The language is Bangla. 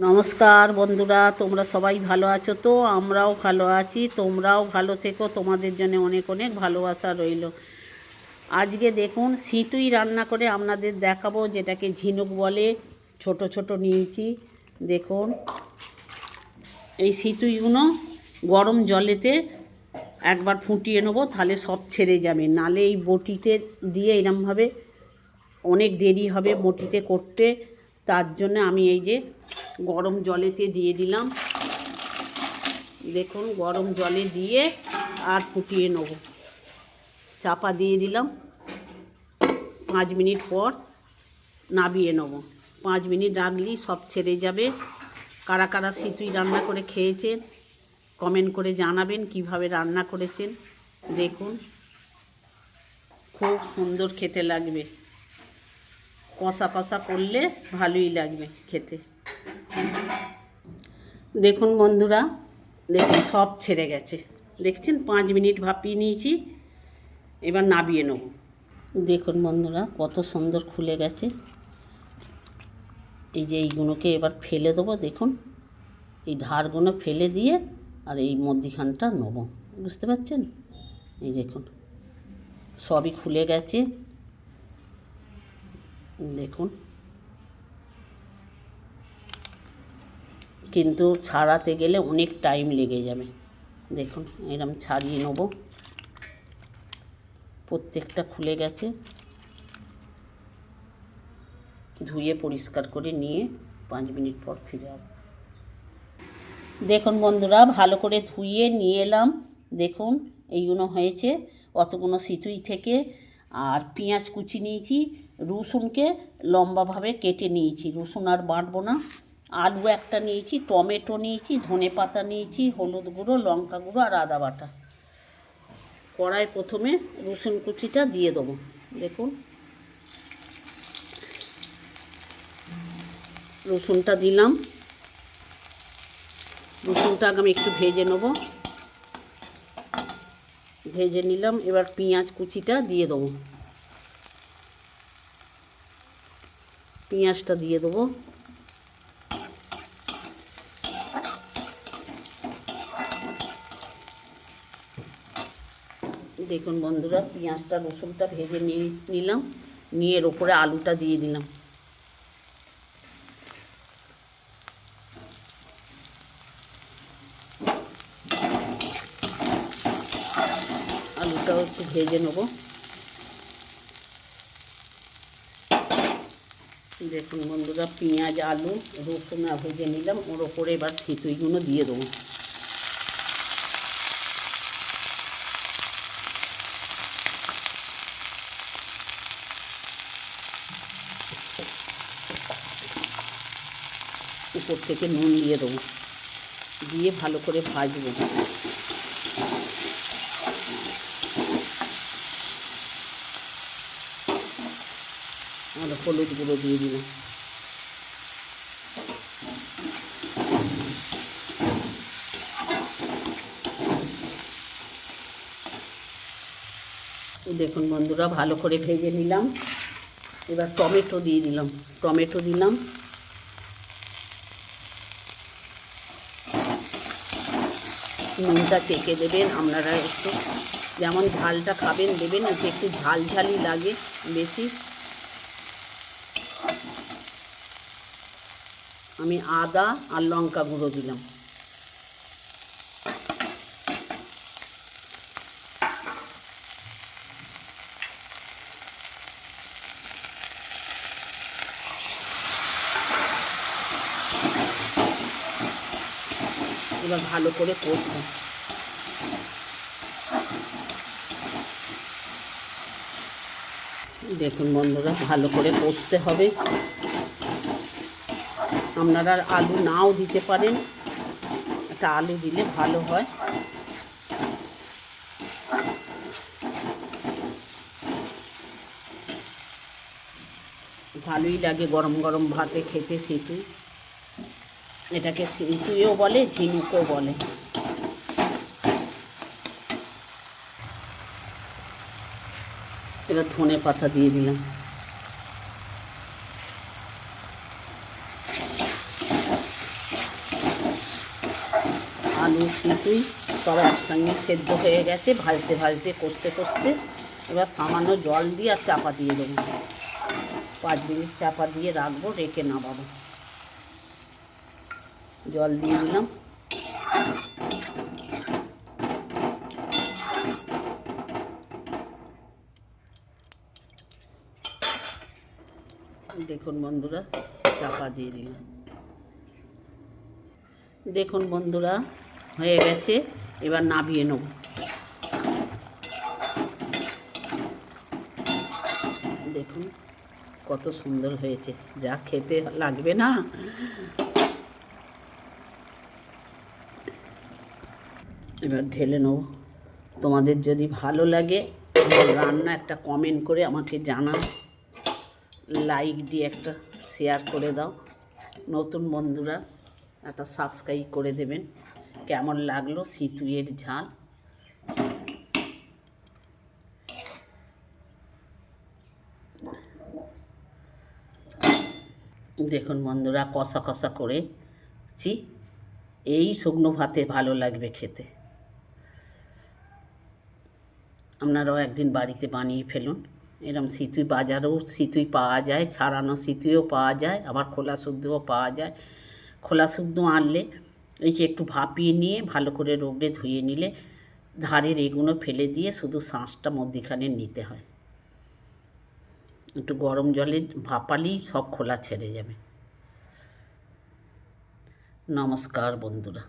নমস্কার বন্ধুরা, তোমরা সবাই ভালো আছো তো? আমরাও ভালো আছি, তোমরাও ভালো থেকো, তোমাদের জন্য অনেক অনেক ভালোবাসা রইল। আজকে দেখুন সিটুই রান্না করে আপনাদের দেখাবো, যেটাকে ঝিনুক বলে, ছোট ছোট নিয়েছি। দেখুন, এই সিটুইগুলো গরম জলেতে একবার ফুটিয়ে নেব, তাহলে সব ছেড়ে যাবে। নালে এই বটিতে দিয়ে এরমভাবে অনেক দেরি হবে বটিতে করতে, তার জন্য আমি এই যে গরম জলেতে দিয়ে দিলাম। দেখুন, গরম জলে দিয়ে আর ফুটিয়ে নেব। চাপা দিয়ে দিলাম। পাঁচ মিনিট পর নাবিয়ে নেব। পাঁচ মিনিট রাখলেই সব ছেড়ে যাবে। কারা কারা সিতুই রান্না করে খেয়েছেন, কমেন্ট করে জানাবেন কীভাবে রান্না করেছেন। দেখুন, খুব সুন্দর খেতে লাগবে। কষা কষা করলে ভালোই লাগবে খেতে। দেখুন বন্ধুরা, দেখুন সব ছেড়ে গেছে। দেখছেন? পাঁচ মিনিট ভাপিয়ে নিয়েছি, এবার নাবিয়ে নেব। দেখুন বন্ধুরা, কত সুন্দর খুলে গেছে। এই যে এইগুলোকে এবার ফেলে দেবো, দেখুন। এই ধারগুলো ফেলে দিয়ে আর এই মধ্যিখানটা নেব। বুঝতে পারছেন? এই দেখুন, সবই খুলে গেছে। দেখুন কিন্তু ছাড়াতে গেলে অনেক টাইম লেগে যাবে। দেখুন, এরম ছাড়িয়ে নেব। প্রত্যেকটা খুলে গেছে। ধুয়ে পরিষ্কার করে নিয়ে পাঁচ মিনিট পর ফিরে আসব। দেখুন বন্ধুরা, ভালো করে ধুয়ে নিয়ে এলাম। দেখুন, এইগুলো হয়েছে। অতগুলো সিতুই থেকে আর পেঁয়াজ কুচি নিয়েছি। রসুনকে লম্বাভাবে কেটে নিয়েছি। রসুন আর বাঁটবো না। আলু একটা নিয়েছি, টমেটো নিয়েছি, ধনে পাতা নিয়েছি, হলুদ গুঁড়ো, লঙ্কা গুঁড়ো আর আদা বাটা। কড়াই প্রথমে রসুন কুচিটা দিয়ে দেবো, দেখুন। রসুনটা দিলাম। রসুনটাকে আমি একটু ভেজে নেব। ভেজে নিলাম, এবার পেঁয়াজ কুচিটা দিয়ে দেবো। পেঁয়াজটা দিয়ে দেবো। দেখুন বন্ধুরা, পেঁয়াজটা, রসুনটা ভেজে নিয়ে নিলাম, নিয়ে এর ওপরে আলুটা দিয়ে দিলাম। আলুটাও একটু ভেজে নেব। দেখুন বন্ধুরা, পেঁয়াজ, আলু, রসুন ভেজে নিলাম, ওর ওপরে এবার সিতুইগুলো দিয়ে দেবো। উপর থেকে নুন দিয়ে দেবো। দিয়ে ভালো করে ভাজবো। আর হলুদ গুঁড়ো দিয়ে দিলাম। দেখুন বন্ধুরা, ভালো করে ভেজে নিলাম। এবার টমেটো দিয়ে দিলাম। টমেটো দিলাম। নুনটা চেকে দেবেন। আপনারা একটু যেমন ঝালটা খাবেন, দেবেন, ওতে একটু ঝাল ঝালই লাগে বেশি। আমি আদা আর লঙ্কা গুঁড়ো দিলাম। এবার ভালো করে কষবো। দেখুন বন্ধুরা, ভালো করে কষতে হবে। আপনারা আলু নাও দিতে পারেন। একটা আলু দিলে ভালো হয়। ভালোই লাগে গরম গরম ভাতে খেতে, সিটু। এটাকে সিটুইও বলে, ঝিনুকও বলে। এবার ধনে পাতা দিয়ে দিলাম। আলু সিতুই সব একসঙ্গে সেদ্ধ হয়ে গেছে, ভাজতে ভাজতে, কষতে কষতে। এবার সামান্য জল দিয়ে আর চাপা দিয়ে দেবো। পাঁচ মিনিট চাপা দিয়ে রাখব, রেখে নামাবো। জল দিয়ে দিলাম। দেখুন বন্ধুরা, চাপা দিয়ে দিলাম। দেখুন বন্ধুরা, হয়ে গেছে, এবার নাবিয়ে নেব। দেখুন কত সুন্দর হয়েছে, যা খেতে লাগবে না। এবার ঢেলে নেব। তোমাদের যদি ভালো লাগে রান্না একটা কমেন্ট করে আমাকে জানাও। লাইক দিয়ে একটা শেয়ার করে দাও। নতুন বন্ধুরা, একটা সাবস্ক্রাইব করে দেবেন। কেমন লাগল সিতুইয়ের ঝাল? দেখুন বন্ধুরা, কষা কষা করেছি। এই শুকনো ভাতে ভালো লাগবে খেতে। আপনারাও একদিন বাড়িতে বানিয়ে ফেলুন। এরম সিতুই বাজারেও সিতুই পাওয়া যায়, ছাড়ানো সিতুইও পাওয়া যায়, আবার খোলা শুদ্ধও পাওয়া যায়। খোলা শুদ্ধ আনলে এই যে একটু ভাপিয়ে নিয়ে ভালো করে রোগড়ে ধুয়ে নিলে ধারের এগুলো ফেলে দিয়ে শুধু শাঁসটা মধ্যিখানে নিতে হয়। একটু গরম জলে ভাপালেই সব খোলা ছেড়ে যাবে। নমস্কার বন্ধুরা।